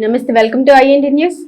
నమస్తే welcome to INT news.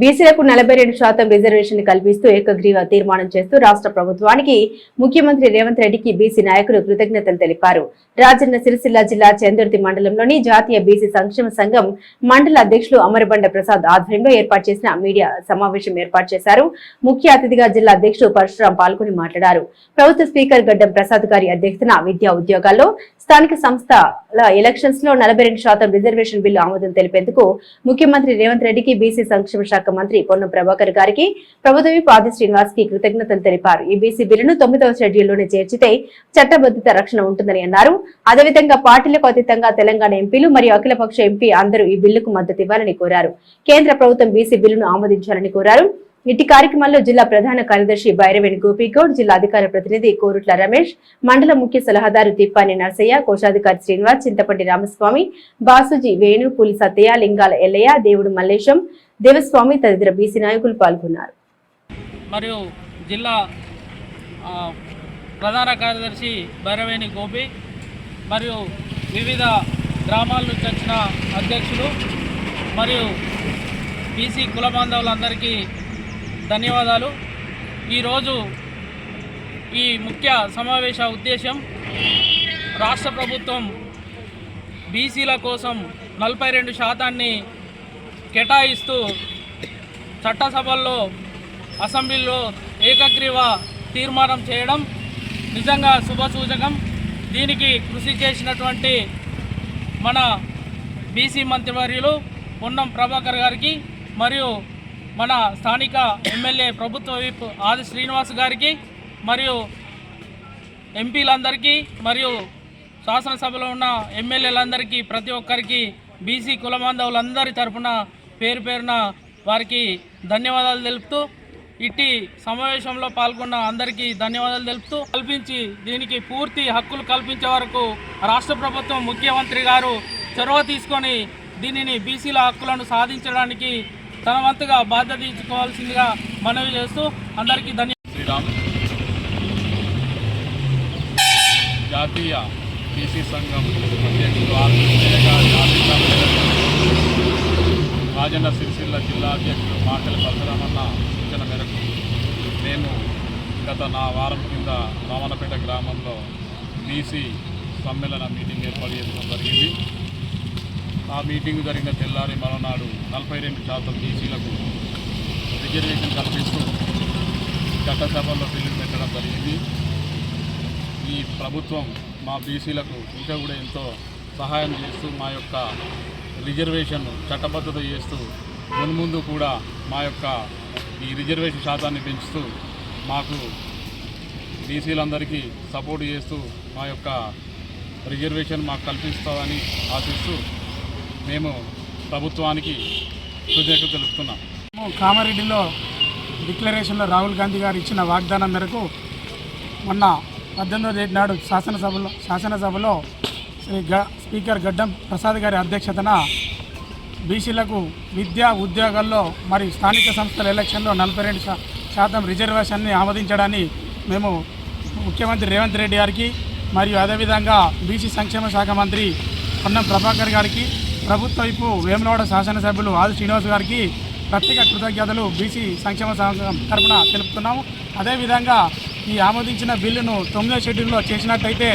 బీసీలకు నలభై రెండు శాతం రిజర్వేషన్ కల్పిస్తూ ఏకగ్రీవ తీర్మానం చేస్తూ రాష్ట్ర ప్రభుత్వానికి ముఖ్యమంత్రి రేవంత్ రెడ్డికి బీసీ నాయకులు కృతజ్ఞతలు తెలిపారు. రాజన్న సిరిసిల్ల జిల్లా చందుర్తి మండలంలోని జాతీయ బీసీ సంక్షేమ సంఘం మండల అధ్యక్షులు అమరబండ ప్రసాద్ ఆధ్వర్యంలో ఏర్పాటు చేసిన మీడియా సమావేశం ఏర్పాటు చేశారు. ముఖ్య అతిథిగా జిల్లా అధ్యక్షుడు పరశురాం పాల్గొని మాట్లాడారు. ప్రభుత్వ స్పీకర్ గడ్డం ప్రసాద్ గారి అధ్యక్షతన విద్యా ఉద్యోగాల్లో స్థానిక సంస్థల ఎలక్షన్స్లో నలభై రెండు శాతం రిజర్వేషన్ బిల్లు ఆమోదం తెలిపేందుకు ముఖ్యమంత్రి రేవంత్ రెడ్డికి బీసీ సంక్షేమ శాఖ శాఖ మంత్రి పొన్నం ప్రభాకర్ గారికి ప్రభుదేవి పాది శ్రీనివాస్కి కృతజ్ఞతలు తెలిపారు. ఈ బీసీ బిల్లును తొమ్మిదవ షెడ్యూల్లోనే చేర్చితే చట్టబద్ధత రక్షణ ఉంటుందని అన్నారు. అదేవిధంగా పార్టీలకు అతీతంగా తెలంగాణ ఎంపీలు మరియు అఖిలపక్ష ఎంపీ అందరూ ఈ బిల్లుకు మద్దతు ఇవ్వాలని కోరారు. కేంద్ర ప్రభుత్వం బీసీ బిల్లును ఆమోదించాలని కోరారు. ఇటు కార్యక్రమంలో జిల్లా ప్రధాన కార్యదర్శి బైరవేణి గోపిగౌడ్ జిల్లా అధికార ప్రతినిధి కోరుట్ల రమేష్ మండల ముఖ్య సలహాదారు తిప్పాని నర్సయ్య కోశాధికారి శ్రీనివాస్ చింతపండి రామస్వామి బాసుజీ వేణు పులి సత్తయ్య లింగాల ఎల్లయ్య దేవుడు మల్లేశం దేవస్వామి తదితర బీసీ నాయకులు పాల్గొన్నారు. మరియు జిల్లా ప్రధాన కార్యదర్శి భైరవేణి గోపి మరియు వివిధ గ్రామాల నుంచి వచ్చిన అధ్యక్షులు మరియు బీసీ కుల బాంధవులందరికీ ధన్యవాదాలు. ఈరోజు ఈ ముఖ్య సమావేశ ఉద్దేశం రాష్ట్ర ప్రభుత్వం బీసీల కోసం నలభై రెండు శాతాన్ని కేటాయిస్తూ చట్టసభల్లో అసెంబ్లీలో ఏకగ్రీవ తీర్మానం చేయడం నిజంగా శుభసూచకం. దీనికి కృషి చేసినటువంటి మన బీసీ మంత్రివర్యులు పొన్నం ప్రభాకర్ గారికి మరియు మన స్థానిక ఎమ్మెల్యే ప్రభుత్వ విప్ ఆది శ్రీనివాస్ గారికి మరియు ఎంపీలందరికీ మరియు శాసనసభలో ఉన్న ఎమ్మెల్యేలందరికీ ప్రతి ఒక్కరికి బీసీ కుల బాంధవులందరి తరపున పేరు పేరున వారికి ధన్యవాదాలు తెలుపుతూ ఇట్టి సమావేశంలో పాల్గొన్న అందరికీ ధన్యవాదాలు తెలుపుతూ కల్పించి దీనికి పూర్తి హక్కులు కల్పించే వరకు రాష్ట్ర ప్రభుత్వం ముఖ్యమంత్రి గారు చొరవ తీసుకొని దీనిని బీసీల హక్కులను సాధించడానికి తన వంతుగా బాధ్యత తీసుకోవాల్సిందిగా మనవి చేస్తూ అందరికీ ధన్య శ్రీరామ్. జాతీయ బీసీ సంఘం అధ్యక్షుడు రాజన్న సిరిసిల్ల జిల్లా అధ్యక్షుడు మాటల పరశురామన్న సూచన మేరకు మేము గత నా వారం కింద రామన్నపేట గ్రామంలో బీసీ సమ్మేళన మీటింగ్ ఏర్పాటు చేయడం జరిగింది. ఆ మీటింగ్ జరిగిన తెల్లారి మరోనాడు నలభై రెండు శాతం బీసీలకు రిజర్వేషన్ కల్పిస్తూ చట్టసభల్లో బిల్లు పెట్టడం జరిగింది. ఈ ప్రభుత్వం మా బీసీలకు ఇంకా కూడా ఎంతో సహాయం చేస్తూ మా యొక్క రిజర్వేషన్ చట్టబద్ధత చేస్తూ మున్ముందు కూడా మా యొక్క ఈ రిజర్వేషన్ శాతాన్ని పెంచుతూ మాకు బీసీలందరికీ సపోర్ట్ చేస్తూ మా యొక్క రిజర్వేషన్ మాకు కల్పిస్తామని ఆశిస్తూ మేము ప్రభుత్వానికి కృతజ్ఞత తెలుపుతున్నాం. కామారెడ్డిలో డిక్లరేషన్లో రాహుల్ గాంధీ గారు ఇచ్చిన వాగ్దానం మేరకు మొన్న పద్దెనిమిదో తేదీ నాడు శాసనసభలో శాసనసభలో శ్రీ గ స్పీకర్ గడ్డం ప్రసాద్ గారి అధ్యక్షతన బీసీలకు విద్యా ఉద్యోగాల్లో మరి స్థానిక సంస్థల ఎలక్షన్లో నలభై రెండు శాతం రిజర్వేషన్ని ఆమోదించడాన్ని మేము ముఖ్యమంత్రి రేవంత్ రెడ్డి గారికి మరియు అదేవిధంగా బీసీ సంక్షేమ శాఖ మంత్రి పొన్నం ప్రభాకర్ గారికి ప్రభుత్వ వైపు వేములవాడ శాసనసభ్యులు ఆది శ్రీనివాస్ గారికి ప్రత్యేక కృతజ్ఞతలు బీసీ సంక్షేమ సంఘం తరపున తెలుపుతున్నాము. అదేవిధంగా ఈ ఆమోదించిన బిల్లును తొమ్మిదో షెడ్యూల్లో చేసినట్టయితే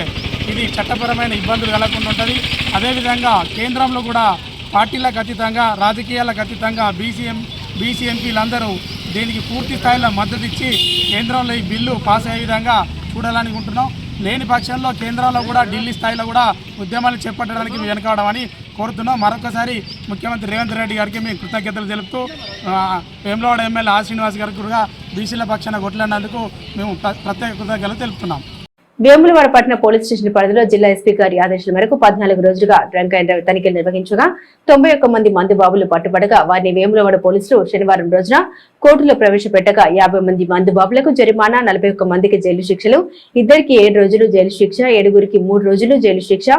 ఇది చట్టపరమైన ఇబ్బందులు కలగకుండా ఉంటుంది. అదేవిధంగా కేంద్రంలో కూడా పార్టీలకు అతీతంగా రాజకీయాలకు అతీతంగా బీసీఎం బీసీ ఎంపీలందరూ దీనికి పూర్తి స్థాయిలో మద్దతు ఇచ్చి కేంద్రంలో ఈ బిల్లు పాస్ అయ్యే విధంగా చూడాలనుకుంటున్నాం లేని పక్షంలో కేంద్రంలో కూడా ఢిల్లీ స్థాయిలో కూడా ఉద్యమాలు చేపట్టడానికి మేము వెనకాడమని కోరుతున్నాం. మరొకసారి ముఖ్యమంత్రి రేవంత్ రెడ్డి గారికి మేము కృతజ్ఞతలు తెలుపుతూ వేములవాడ ఎమ్మెల్యే ఆ శ్రీనివాస్ గారికి కూడా బీసీల పక్షాన కొట్లాడినందుకు మేము ప్ర- ప్రత్యేక కృతజ్ఞతలు తెలుపుతున్నాం. వేములవాడ పట్టణ పోలీస్ స్టేషన్ పరిధిలో జిల్లా ఎస్పీ గారి ఆదేశాల మేరకు పద్నాలుగు రోజులుగా డ్రంక్ అండ్ తనిఖీలు నిర్వహించగా తొంభై ఒక్క మంది మందు బాబులు పట్టుబడగా వారిని వేములవాడ పోలీసులు శనివారం రోజున కోర్టులో ప్రవేశపెట్టగా యాభై మంది మందు బాబులకు జరిమానా నలభై ఒక్క మందికి జైలు శిక్షలు ఇద్దరికి ఏడు రోజులు జైలు శిక్ష ఏడుగురికి మూడు రోజులు జైలు శిక్ష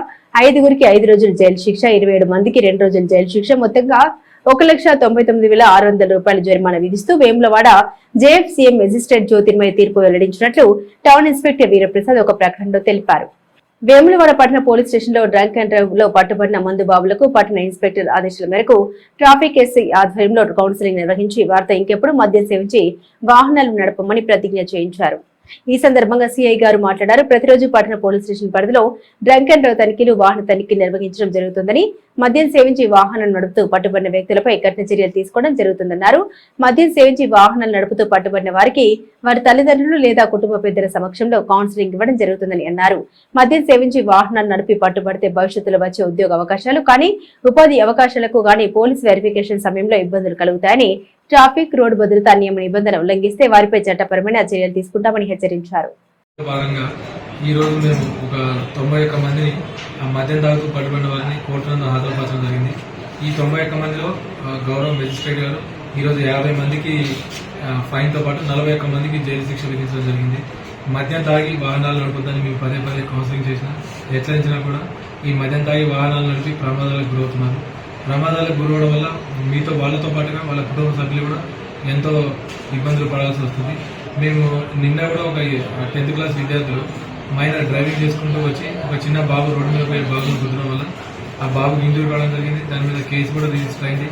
ఐదుగురికి ఐదు రోజులు జైలు శిక్ష ఇరవై ఏడు మందికి రెండు రోజులు జైలు శిక్ష మొత్తంగా ఒక లక్ష తొంభై తొమ్మిది వేల ఆరు వందల రూపాయల జరిమానా విధిస్తూ వేములవాడ జేఎఫ్సీఎం మెజిస్ట్రేట్ జ్యోతిర్మయ తీర్పు వెల్లడించినట్లు టౌన్ ఇన్స్పెక్టర్ వీరప్రసాద్ ఒక ప్రకటనలో తెలిపారు. వేములవాడ పట్టణ పోలీస్ స్టేషన్లో డ్రంక్ అండ్ డ్రైవ్లో పట్టుబడిన మందు బాబులకు పట్టణ ఇన్స్పెక్టర్ ఆదేశాల మేరకు ట్రాఫిక్ ఎస్ఐ ఆధ్వర్యంలో కౌన్సిలింగ్ నిర్వహించి వారితో ఇంకెప్పుడు మద్యం సేవించి వాహనాలు నడపమని ప్రతిజ్ఞ చేయించారు. ఈ సందర్భంగా సిఐ గారు మాట్లాడారు. ప్రతిరోజు పట్టణ పోలీస్ స్టేషన్ పరిధిలో డ్రంక్ అండ్ డ్రైవ్ తనిఖీలు వాహన తనిఖీ నిర్వహించడం జరుగుతుందని మద్యం సేవించి వాహనం నడుపుతూ పట్టుబడిన వ్యక్తులపై కఠిన చర్యలు తీసుకోవడం జరుగుతుందన్నారు. మద్యం సేవించి వాహనాలు నడుపుతూ పట్టుబడిన వారికి వారి తల్లిదండ్రులు లేదా కుటుంబ పెద్దల సమక్షంలో కౌన్సిలింగ్ ఇవ్వడం జరుగుతుందని అన్నారు. మద్యం సేవించి వాహనాలు నడిపి పట్టుబడితే భవిష్యత్తులో వచ్చే ఉద్యోగ అవకాశాలు కానీ ఉపాధి అవకాశాలకు కానీ పోలీస్ వెరిఫికేషన్ సమయంలో ఇబ్బందులు కలుగుతాయని ట్రాఫిక్ రోడ్డు భద్రతా నియమ నిబంధన ఉల్లంఘిస్తే వారిపై చట్టపరమైన చర్యలు తీసుకుంటామని హెచ్చరించారు. భాగంగా ఈరోజు మేము ఒక తొంభై ఒక్క మందిని మద్యం తాగుతూ పట్టుబడిన వారిని కోర్టు హాజరుపరచడం జరిగింది. ఈ తొంభై ఒక్క మందిలో గౌరవ మెజిస్ట్రేట్ గారు ఈరోజు యాభై మందికి ఫైన్తో పాటు నలభై ఒక్క మందికి జైలు శిక్ష విధించడం జరిగింది. మద్యం తాగి వాహనాలు నడపొద్దని మేము పదే పదే కౌన్సిలింగ్ చేసినా హెచ్చరించినా కూడా ఈ మద్యం తాగి వాహనాలు నడిపి ప్రమాదాలకు గురవుతున్నారు. ప్రమాదాలకు గురవడం వల్ల మీతో వాళ్ళతో పాటుగా వాళ్ళ కుటుంబ సభ్యులు కూడా ఎంతో ఇబ్బందులు పడాల్సి వస్తుంది. మేము నిన్న కూడా ఒక టెన్త్ క్లాస్ విద్యార్థులు మైనర్ డ్రైవింగ్ చేసుకుంటూ వచ్చి ఒక చిన్న బాబు రోడ్డు మీద పోయి బాబును కుదరడం వల్ల ఆ బాబుకి ఇంజూరీ కావడం జరిగింది. దాని మీద కేసు కూడా రిజిస్టర్ అయింది.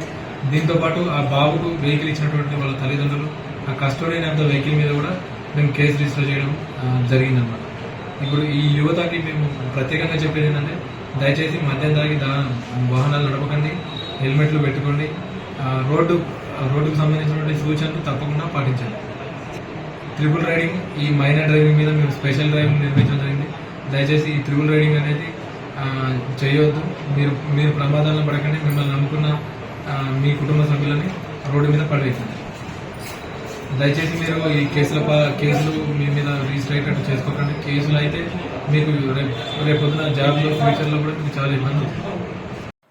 దీంతో పాటు ఆ బాబుకు వెహికల్ ఇచ్చినటువంటి వాళ్ళ తల్లిదండ్రులు ఆ కస్టోడియన్ ఆఫ్ ద వెహికల్ మీద కూడా మేము కేసు రిజిస్టర్ చేయడం జరిగిందన్నమాట. ఇప్పుడు ఈ యువతకి మేము ప్రత్యేకంగా చెప్పేది ఏంటంటే దయచేసి మద్యం తాగి దా వాహనాలు నడపకండి హెల్మెట్లు పెట్టుకోండి రోడ్డు రోడ్డుకు సంబంధించినటువంటి సూచనలు తప్పకుండా పాటించండి. ట్రిపుల్ రైడింగ్ ఈ మైనర్ డ్రైవింగ్ మీద మేము స్పెషల్ డ్రైవింగ్ నిర్మించడం జరిగింది. దయచేసి ఈ ట్రిపుల్ రైడింగ్ అనేది చేయవద్దు మీరు మీరు ప్రమాదాలను పడకండి. మిమ్మల్ని నమ్ముకున్న మీ కుటుంబ సభ్యులని రోడ్డు మీద పడవేసింది దయచేసి మీరు ఈ కేసుల ప- కేసులు మీ మీద రిజిస్టర్ అయ్యేటట్టు చేసుకోకండి. కేసులు అయితే మీకు రేపొద్దున జాబ్లో ఫ్యూచర్లో కూడా మీకు చాలా ఇబ్బంది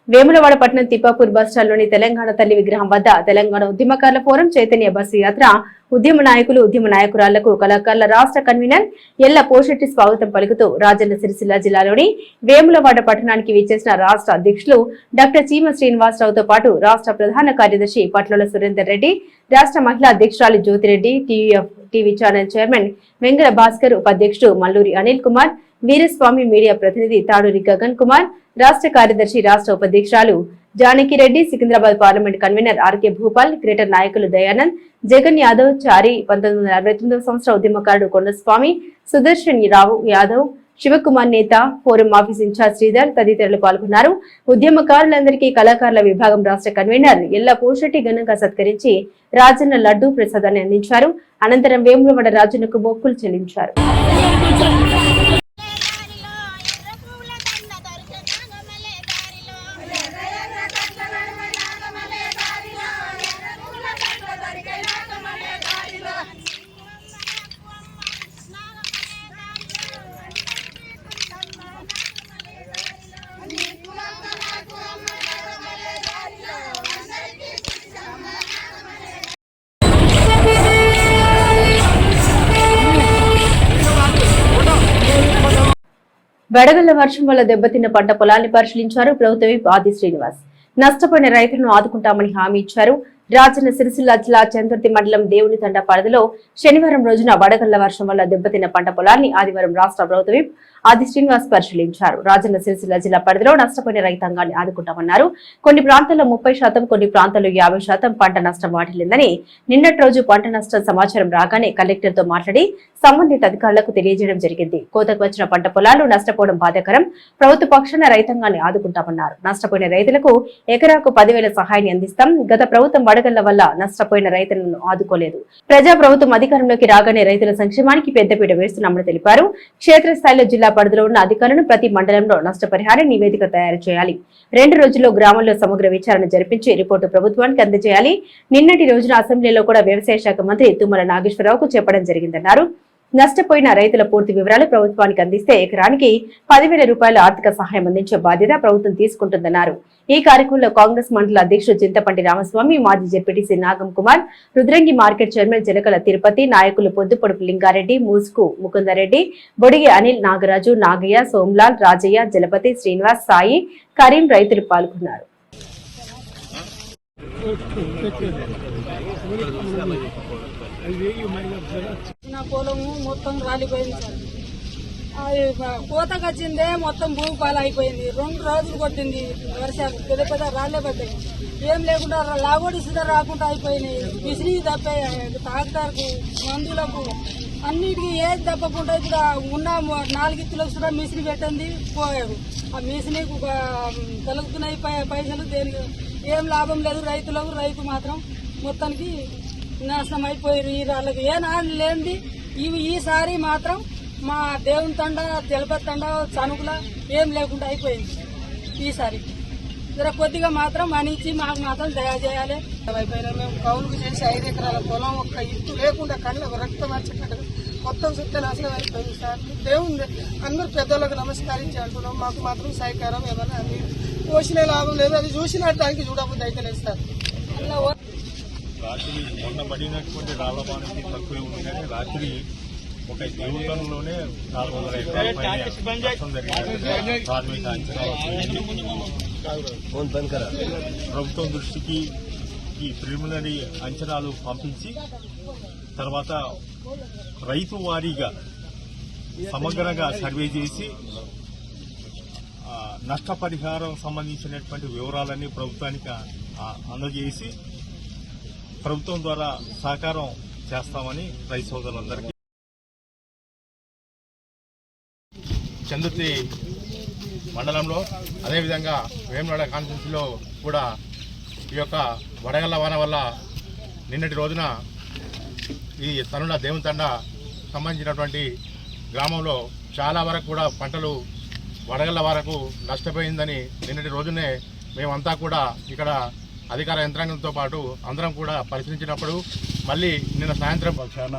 వేములవాడ పట్టణం తిప్పాపూర్ బస్టాండ్లోని తెలంగాణ తల్లి విగ్రహం వద్ద తెలంగాణ ఉద్యమకారుల ఫోరం చైతన్య బస్సు యాత్ర. ఉద్యమ నాయకులు ఉద్యమ నాయకురాళ్ళకు కళాకారుల రాష్ట్ర కన్వీనర్ ఎల్ల పోషెట్టి స్వాగతం పలుకుతూ రాజన్న సిరిసిల్ల జిల్లాలోని వేములవాడ పట్టణానికి విచ్చేసిన రాష్ట్ర అధ్యక్షులు డాక్టర్ చీమ శ్రీనివాసరావుతో పాటు రాష్ట్ర ప్రధాన కార్యదర్శి పట్ల సురేందర్ రెడ్డి రాష్ట్ర మహిళా అధ్యక్షురాలు Jyothireddy TVF TV channel chairman Vengala Bhaskar ఉపాధ్యక్షుడు మల్లూరి అనిల్ కుమార్ వీరస్వామి మీడియా ప్రతినిధి తాడూరి గగన్ కుమార్ రాష్ట్ర కార్యదర్శి రాష్ట్ర ఉపాధ్యక్షురాలు Janakireddy Secunderabad parliament convener RK Bhupal greater నాయకులు దయానంద్ జగన్ యాదవ్ చారి పంతొమ్మిది వందల అరవై సంవత్సర ఉద్యమకారుడు కొండస్వామి సుదర్శన్ రావు యాదవ్ శివకుమార్ నేత ఫోరం ఆఫీస్ ఇన్ఛార్జ్ శ్రీధర్ తదితరులు పాల్గొన్నారు. ఉద్యమకారులందరికీ కళాకారుల విభాగం రాష్ట్ర కన్వీనర్ ఎల్ల పోషెట్టి ఘనంగా సత్కరించి రాజన్న లడ్డూ ప్రసాదాన్ని అందించారు. అనంతరం వేములవాడ రాజన్నకు మొక్కులు చెల్లించారు. వడగళ్ళ వర్షం వల్ల దెబ్బతిన్న పంట పొలాన్ని పరిశీలించారు ప్రభుత్వ ఆది శ్రీనివాస్. నష్టపోయిన రైతులను ఆదుకుంటామని హామీ ఇచ్చారు. రాజన్న సిరిసిల్ల జిల్లా చందుర్తి మండలం దేవుని తండ పరిధిలో శనివారం రోజున వడగళ్ళ వర్షం వల్ల దెబ్బతిన్న పంట పొలాన్ని ఆదివారం రాష్ట్ర ప్రభుత్వం ఆది శ్రీనివాస్ పరిశీలించారు. రాజన్న సిరిసిల్ల జిల్లా పరిధిలో నష్టపోయిన రైతాంగాన్ని ఆదుకుంటామన్నారు. కొన్ని ప్రాంతాల్లో ముప్పై శాతం కొన్ని ప్రాంతాల్లో యాభై శాతం పంట నష్టం వాటిల్లిందని నిన్నటి రోజు పంట నష్టం సమాచారం రాగానే కలెక్టర్తో మాట్లాడి సంబంధిత అధికారులకు తెలియజేయడం జరిగింది. కోతకు వచ్చిన పంట పొలాలు నష్టపోవడం బాధాకరం. ప్రభుత్వ పక్షాన రైతాంగాన్ని ఆదుకుంటామన్నారు. నష్టపోయిన రైతులకు ఎకరాకు పదివేల సహాయాన్ని అందిస్తాం. గత ప్రభుత్వం వడగళ్ళ వల్ల నష్టపోయిన రైతులను ఆదుకోలేదు. ప్రజా ప్రభుత్వం అధికారంలోకి రాగానే రైతుల సంక్షేమానికి పెద్దపీట వేస్తున్నామని తెలిపారు. క్షేత్రస్థాయిలో జిల్లా పరిధిలో ఉన్న అధికారులను ప్రతి మండలంలో నష్టపరిహార నివేదిక తయారు చేయాలి. రెండు రోజుల్లో గ్రామంలో సమగ్ర విచారణ జరిపించి రిపోర్టు ప్రభుత్వానికి అందజేయాలి. నిన్నటి రోజున అసెంబ్లీలో కూడా వ్యవసాయ శాఖ మంత్రి తుమ్మల నాగేశ్వరరావుకు చెప్పడం జరిగిందన్నారు. నష్టపోయిన రైతుల పూర్తి వివరాలు ప్రభుత్వానికి అందిస్తే ఎకరానికి పదివేల రూపాయల ఆర్థిక సహాయం అందించే బాధ్యత ప్రభుత్వం తీసుకుంటుందన్నారు. ఈ కార్యక్రమంలో కాంగ్రెస్ మండల అధ్యక్షుడు చింతపంటి రామస్వామి మాజీ ZPTC Nagam Kumar Rudrangi market chairman Jalakala Tirupati నాయకులు పొద్దుపొడుపు లింగారెడ్డి మూసుకు ముకుందరెడ్డి బొడిగి అనిల్ నాగరాజు నాగయ్య సోమ్లాల్ రాజయ్య జలపతి శ్రీనివాస్ సాయి కరీం రైతులు పాల్గొన్నారు. అది పొలము మొత్తం రాలిపోయింది సార్. అది కోతకు వచ్చిందే మొత్తం భూమి పాలైపోయింది. అయిపోయింది రెండు రోజులు కొట్టింది వర్షాలు. పెద్ద పెద్ద రాళ్ళే పడ్డాయి. ఏం లేకుండా లాగోడి సిద్ధ రాకుండా అయిపోయినాయి. విసిరి తప్పాయి ట్రాక్టర్కు మందులకు అన్నిటికీ ఏది తప్పకుండా ఇప్పుడు ఉన్న మ- నాలుగిత్తులకు కూడా మిషన్ పెట్టింది పోయారు. ఆ మిషన్కి తలుగుతున్నాయి పై- పైసలు దేనికి? ఏం లాభం లేదు రైతులకు. రైతు మాత్రం మొత్తానికి నాశనం అయిపోయారు ఈ రాళ్ళకి. ఏ నాడు లేనిది ఇవి ఈసారి మాత్రం మా దేవుని తండ తెలప తండ చనుకుల ఏం లేకుండా అయిపోయింది ఈసారి. జర కొద్దిగా మాత్రం మనిచ్చి మాకు మాత్రం దయ చేయాలి. అయిపోయినా మేము కౌలుకు చేసి ఐదు ఎకరాల పొలం ఒక్క ఇత్తు లేకుండా కళ్ళ రక్తం వచ్చేటట్టు మొత్తం చుట్టూ నాశనం అయిపోయింది సార్. దేవుని అందరూ పెద్దలకు నమస్కరించి అంటున్నాం మాకు మాత్రం సహకారం ఏమైనా అది పోసిన లాభం లేదు. అది చూసిన దానికి చూడబుద్ధి అయితే లేదు సార్. అలా రాత్రి మొన్న పడినటువంటి రాళ్ళపానికి తక్కువే ఉంది కానీ రాత్రి ఒక జీవితంలోనే నాలుగు వందల ఎకరాల జరిగింది. అంచనా వచ్చింది. ప్రభుత్వం దృష్టికి ఈ ప్రిలిమినరీ అంచనాలు పంపించి తర్వాత రైతు వారీగా సమగ్రంగా సర్వే చేసి నష్టపరిహారం సంబంధించినటువంటి వివరాలన్నీ ప్రభుత్వానికి అందజేసి ప్రభుత్వం ద్వారా సహకారం చేస్తామని రైతు సోదరులందరికీ. చందుర్తి మండలంలో అదేవిధంగా వేమనాడ కాన్స్టిట్యూన్సీలో కూడా ఈ యొక్క వడగళ్ళ వాన వల్ల నిన్నటి రోజున ఈ తనుడ దేవుతండ సంబంధించినటువంటి గ్రామంలో చాలా వరకు కూడా పంటలు వడగళ్ళ వరకు నష్టపోయిందని నిన్నటి రోజునే మేమంతా కూడా ఇక్కడ అధికార యంత్రాంగంతో పాటు అందరం కూడా పరిశీలించినప్పుడు మళ్ళీ నిన్న సాయంత్రం పక్షాన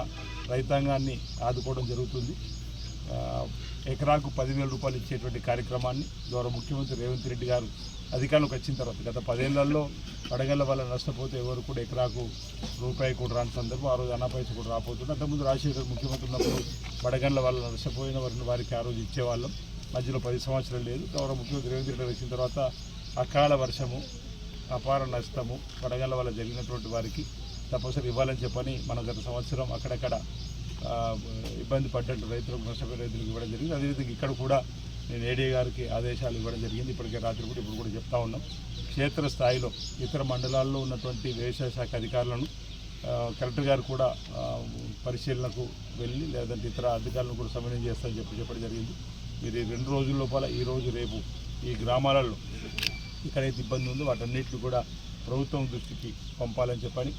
రైతాంగాన్ని ఆదుకోవడం జరుగుతుంది. ఎకరాకు పదివేల రూపాయలు ఇచ్చేటువంటి కార్యక్రమాన్ని గౌరవ ముఖ్యమంత్రి రేవంత్ రెడ్డి గారు అధికారంలోకి వచ్చిన తర్వాత గత పదేళ్ళలో వడగళ్ళ వల్ల నష్టపోతే ఎవరు కూడా ఎకరాకు రూపాయి కూడా రాని సందర్భం ఆ రోజు అనాపైస కూడా రాపోతుంది అంతకుముందు రాజశేఖర్ ముఖ్యమంత్రి ఉన్నప్పుడు వడగళ్ళ వల్ల నష్టపోయిన వారిని వారికి ఆ రోజు ఇచ్చేవాళ్ళం. మధ్యలో పది సంవత్సరాలు లేదు. గౌరవ ముఖ్యమంత్రి రేవంత్ రెడ్డి వచ్చిన తర్వాత అకాల వర్షము అపార నష్టము వడగళ్ళ వల్ల జరిగినటువంటి వారికి తప్పనిసరి ఇవ్వాలని చెప్పని మనం గత సంవత్సరం అక్కడక్కడ ఇబ్బంది పడ్డట్టు రైతులకు నష్టపోయిన రైతులకు ఇవ్వడం జరిగింది. అదేవిధంగా ఇక్కడ కూడా నేను ఏడీ గారికి ఆదేశాలు ఇవ్వడం జరిగింది. ఇప్పటికే రాత్రి కూడా ఇప్పుడు కూడా చెప్తా ఉన్నాం. క్షేత్ర స్థాయిలో ఇతర మండలాల్లో ఉన్నటువంటి వ్యవసాయ శాఖ అధికారులను కలెక్టర్ గారు కూడా పరిశీలనకు వెళ్ళి లేదంటే ఇతర అధికారులను కూడా సమన్వయం చేస్తారని చెప్పి చెప్పడం జరిగింది. మీరు రెండు రోజుల లోపల ఈరోజు రేపు ఈ గ్రామాలలో ఎక్కడైతే ఇబ్బంది ఉందో వాటన్నిటిని కూడా ప్రభుత్వం దృష్టికి పంపాలని చెప్పని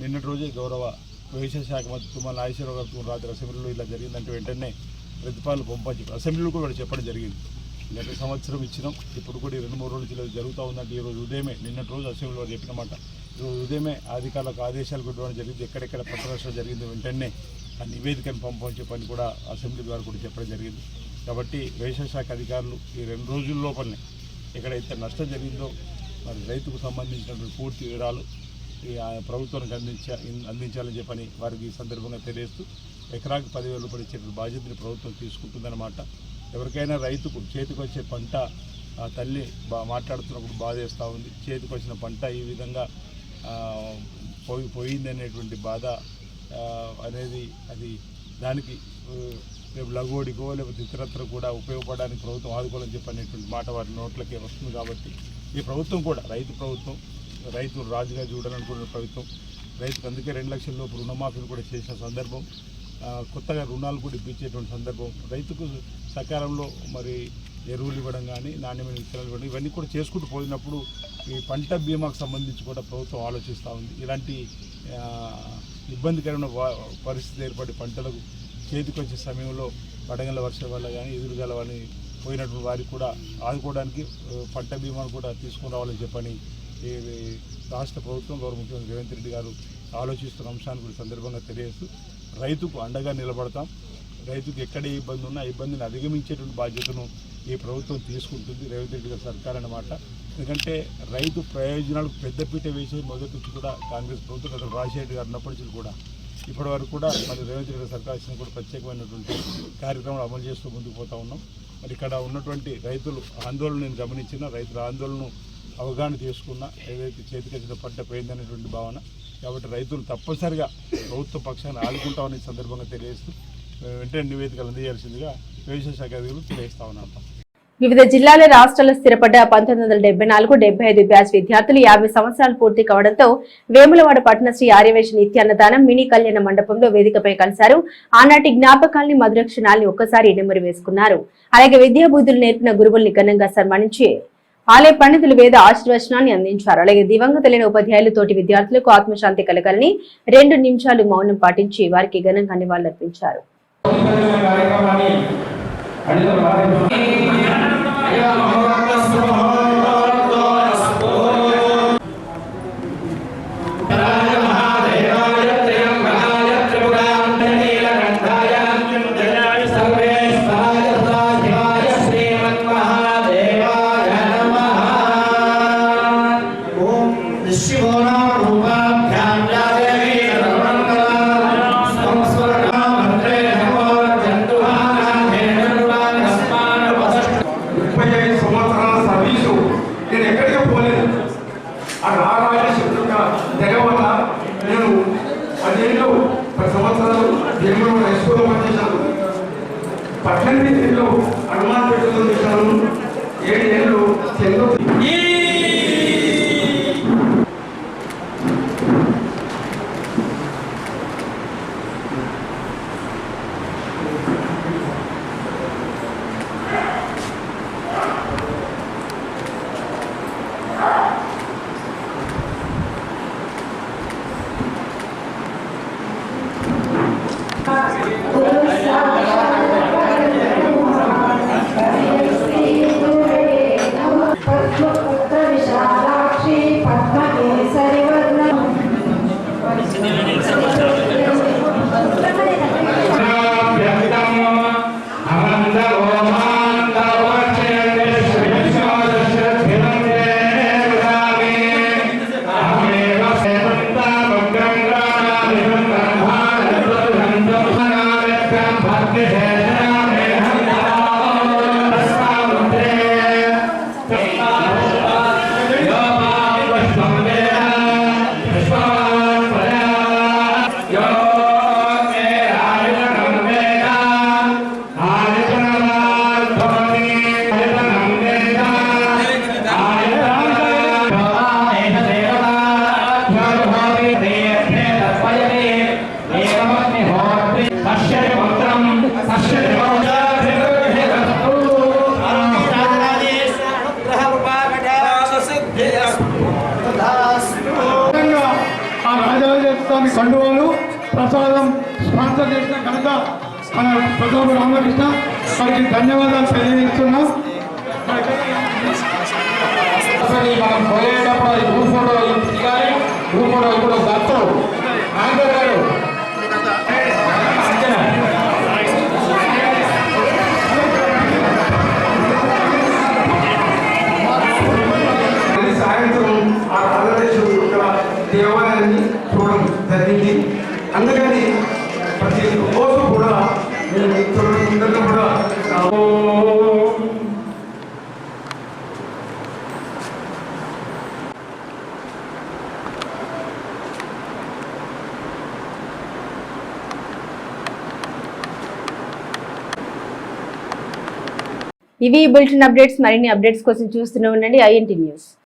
నిన్నటి రోజే గౌరవ వ్యవసాయ శాఖ మంత్రి తుమ్మల నాగేశ్వరరావు గారు రాత్రి అసెంబ్లీలో ఇలా జరిగిందంటే వెంటనే ప్రతిపాదనలు పంపని చెప్పి అసెంబ్లీలో కూడా చెప్పడం జరిగింది. గత సంవత్సరం ఇచ్చినాం. ఇప్పుడు కూడా రెండు మూడు రోజులు జరుగుతూ ఉందంటే ఈ రోజు ఉదయమే నిన్నటి రోజు అసెంబ్లీలో చెప్పినమాట. ఈ రోజు ఉదయమే అధికారులకు ఆదేశాలు ఇవ్వడం జరిగింది. ఎక్కడెక్కడ పంట జరిగింది వెంటనే ఆ నివేదికను పంపని చెప్పని కూడా అసెంబ్లీ ద్వారా కూడా చెప్పడం జరిగింది. కాబట్టి వ్యవసాయ శాఖ అధికారులు ఈ రెండు రోజుల లోపలనే ఎక్కడైతే నష్టం జరిగిందో మరి రైతుకు సంబంధించినటువంటి పూర్తి వివరాలు ఈ ప్రభుత్వానికి అందించ అందించాలని చెప్పని వారికి ఈ సందర్భంగా తెలియజేస్తూ ఎకరాకు పదివేల రూపాయలు ఇచ్చే బాధ్యతని ప్రభుత్వం తీసుకుంటుందన్నమాట. ఎవరికైనా రైతుకు చేతికి వచ్చే పంట తల్లి బా మాట్లాడుతున్నప్పుడు బాధేస్తూ ఉంది. చేతికి వచ్చిన పంట ఈ విధంగా పోయి పోయిందనేటువంటి బాధ అనేది అది దానికి రేపు లఘువడికో లేకపోతే ఇతరత్ర కూడా ఉపయోగపడడానికి ప్రభుత్వం ఆదుకోవాలని చెప్పనేటువంటి మాట వారి నోట్లకే వస్తుంది కాబట్టి ఈ ప్రభుత్వం కూడా రైతు ప్రభుత్వం రైతులు రాజుగా చూడాలనుకున్న ప్రభుత్వం రైతుకు అందుకే రెండు లక్షల లోపు రుణమాఫీలు కూడా చేసిన సందర్భం కొత్తగా రుణాలు కూడా ఇప్పించేటువంటి సందర్భం రైతుకు సకాలంలో మరి ఎరువులు ఇవ్వడం కానీ నాణ్యమైన విత్తనాలు ఇవ్వడం ఇవన్నీ కూడా చేసుకుంటూ పోయినప్పుడు ఈ పంట బీమాకు సంబంధించి కూడా ప్రభుత్వం ఆలోచిస్తూ ఉంది. ఇలాంటి ఇబ్బందికరమైన పరిస్థితి ఏర్పడి పంటలకు చేతికి వచ్చే సమయంలో వడగల వర్షం వల్ల కానీ ఎదురుగల వల్ల పోయినటువంటి వారికి కూడా ఆదుకోవడానికి పంట బీమాను కూడా తీసుకుని రావాలని చెప్పని ఈ రాష్ట్ర ప్రభుత్వం గౌరవ ముఖ్యమంత్రి రేవంత్ రెడ్డి గారు ఆలోచిస్తున్న అంశాన్ని కూడా సందర్భంగా తెలియజేస్తూ రైతుకు అండగా నిలబడతాం. రైతుకు ఎక్కడ ఏ ఇబ్బంది ఉన్నా ఇబ్బందిని అధిగమించేటువంటి బాధ్యతను ఈ ప్రభుత్వం తీసుకుంటుంది రేవంత్ రెడ్డి గారి సర్కార్ అన్నమాట. ఎందుకంటే రైతు ప్రయోజనాలకు పెద్దపీట వేసే మొదటి నుంచి కూడా కాంగ్రెస్ ప్రభుత్వం అసలు రాజశేఖర్ గారు ఉన్నప్పటి నుంచి కూడా ఇప్పటి వరకు కూడా మరి రేవంత్ రెడ్డి సర్కార్ ఇచ్చిన కూడా ప్రత్యేకమైనటువంటి కార్యక్రమాలు అమలు చేస్తూ ముందుకు పోతా ఉన్నాం. మరి ఇక్కడ ఉన్నటువంటి రైతులు ఆందోళన నేను గమనించిన రైతుల ఆందోళన అవగాహన చేసుకున్న ఏదైతే చేతికొచ్చిన పంట పోయిందనేటువంటి భావన. కాబట్టి రైతులు తప్పనిసరిగా ప్రభుత్వ పక్షాన్ని ఆదుకుంటామని ఈ సందర్భంగా తెలియజేస్తూ వెంటనే నివేదికలు అందజేయాల్సిందిగా వ్యవసాయ శాఖ అధికారులు తెలియజేస్తా ఉన్నాం వివిధ జిల్లాల రాష్ట్రాల్లో స్థిరపడ్డ పంతొమ్మిది వందల డెబ్బై నాలుగు డెబ్బై ఐదు బ్యాచ్ విద్యార్థులు యాభై సంవత్సరాలు పూర్తి కావడంతో వేములవాడ పట్టణ శ్రీ ఆర్యవేశ నిత్యాన్నదానం మినీ కళ్యాణ మండపంలో వేదికపై కలిశారు. ఆనాటి జ్ఞాపకాల్ని మధుర క్షణాల్ని ఒక్కసారి నెమరు వేసుకున్నారు. అలాగే విద్యాబుద్ధులు నేర్పిన గురువుల్ని ఘనంగా సన్మానించి ఆలయ పండితులు వేద ఆశీర్వచనాన్ని అందించారు. అలాగే దివంగతులైన ఉపాధ్యాయులు తోటి విద్యార్థులకు ఆత్మశాంతి కలగాలని రెండు నిమిషాలు మౌనం పాటించి వారికి ఘనంగా నివాళులర్పించారు. ఆ రాజరాజ స్వామి కండువాలు ప్రసాదం స్పాన్సర్ చేసిన కనుక మన ప్రసాద్ రామకృష్ణ. వారికి ధన్యవాదాలు తెలియజేస్తున్నాం. మనం పోయేటప్పుడు గ్రూప్ ఫోటో దిగాలి గ్రూప్ ఫోటో ఇప్పుడు దత్తు ఆంధ్ర గారు ఇవి బులెటిన్ అప్డేట్స్ మరిన్ని అప్డేట్స్ కోసం చూస్తూనే ఉండండి ఐఎన్టీ న్యూస్.